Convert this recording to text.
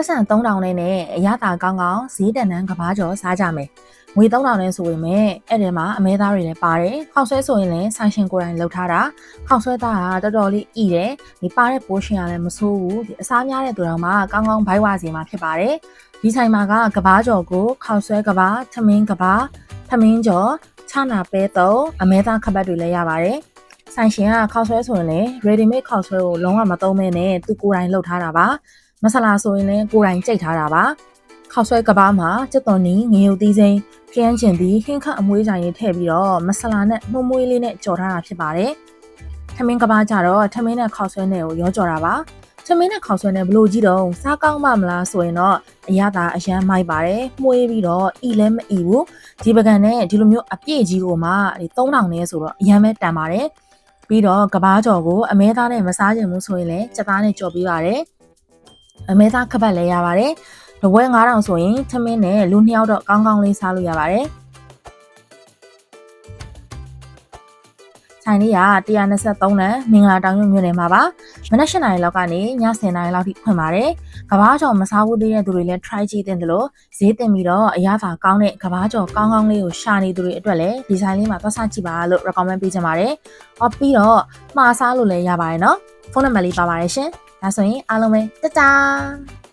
ပတ်စံ3000နဲ့နဲ့အရသာကောင်းကောင်းဈေးတန်တန်းကဘာကျော်စားကြမယ်ငွေ3000နဲ့ဆိုရင်မဲ့အဲ့ဒီမှာအမဲသားတွေလည်းပါတယ်ခောက်ဆွဲဆိုရင်လည်းဆိုင်ရှင်ကိုယ်တိုင်လှုပ်ထားတာခောက်ဆွဲသားကတော်တော်လေးဤတယ်ဒီပါတဲ့ပိုးရှင်ကလည်းမဆိုးဘူးဒီအစားများတဲ့သူတော်မှကောင်းကောင်းဘိုက်ဝါစီမှာဖြစ်ပါတယ်ဒီဆိုင်မှာကကဘာကျော်ကိုခောက်ဆွဲကဘာထမင်းကဘာထမင်းကျော်ချနာပဲတော့အမဲသားခပတ်တွေလည်းရပါတယ်ဆိုင်ရှင်ကခောက်ဆွဲဆိုရင်လည်း ready made ခောက်ဆွဲကိုလုံးဝမသုံးမဲနဲ့သူကိုယ်တိုင်လှုပ်ထားတာပါ မဆလာဆိုရင်လည်းကိုယ်တိုင်ကြိတ်ထားတာပါခောက်ဆွဲကဘာမှာစက်တော်နီငရုတ်သီးစိမ်းခရမ်းချင်သီးဟင်းခအမွေးကြိုင်လေးထည့်ပြီးတော့မဆလာနဲ့မှုံမွေးလေးနဲ့ကြော်ထားတာဖြစ်ပါတယ်ထမင်းကဘာကြတော့ထမင်းနဲ့ခောက်ဆွဲနဲ့ကိုရောကြော်တာပါထမင်းနဲ့ခောက်ဆွဲနဲ့ဘလို့ကြည့်တော့စားကောင်းမှမလားဆိုရင်တော့အရသာအရန်မိုက်ပါတယ်မှုေးပြီးတော့ဤလည်းမဤဘူးဒီပကံနဲ့ဒီလိုမျိုးအပြည့်ကြီးကိုမှဒီ3000နဲ့ဆိုတော့အရန်ပဲတန်ပါတယ်ပြီးတော့ကဘာကြော်ကိုအမဲသားနဲ့မစားချင်ဘူးဆိုရင်လည်းစက်သားနဲ့ကြော်ပေးပါတယ် အမဲသားခပတ်လည်းရပါတယ်။တပွဲ9000ဆိုရင်ထမင်းနဲ့လူနှစ်ယောက်တော့ကောင်းကောင်းလေးစားလို့ရပါတယ်။ဆိုင်လေးက123လမ်းမင်္ဂလာတောင်ညွန့်မြို့နယ်မှာပါ။မနက်၈နာရီလောက်ကနေည10နာရီလောက်ထိဖွင့်ပါတယ်။ကဘာကျော်မစားဘူးသေးတဲ့သူတွေလည်း try ကြည့်တင်တယ်လို့ဈေးတင်ပြီးတော့အရသာကောင်းတဲ့ကဘာကျော်ကောင်းကောင်းလေးကိုရှာနေသူတွေအတွက်လည်းဒီဇိုင်းလေးမှာသွားစားကြည့်ပါလို့ recommend ပေးချင်ပါတယ်။အော်ပြီးတော့မှားစားလို့လည်းရပါတယ်နော်။ဖုန်းနံပါတ်လေးပါပါတယ်ရှင်။ ဒါဆိုရင်အားလုံးပဲတတား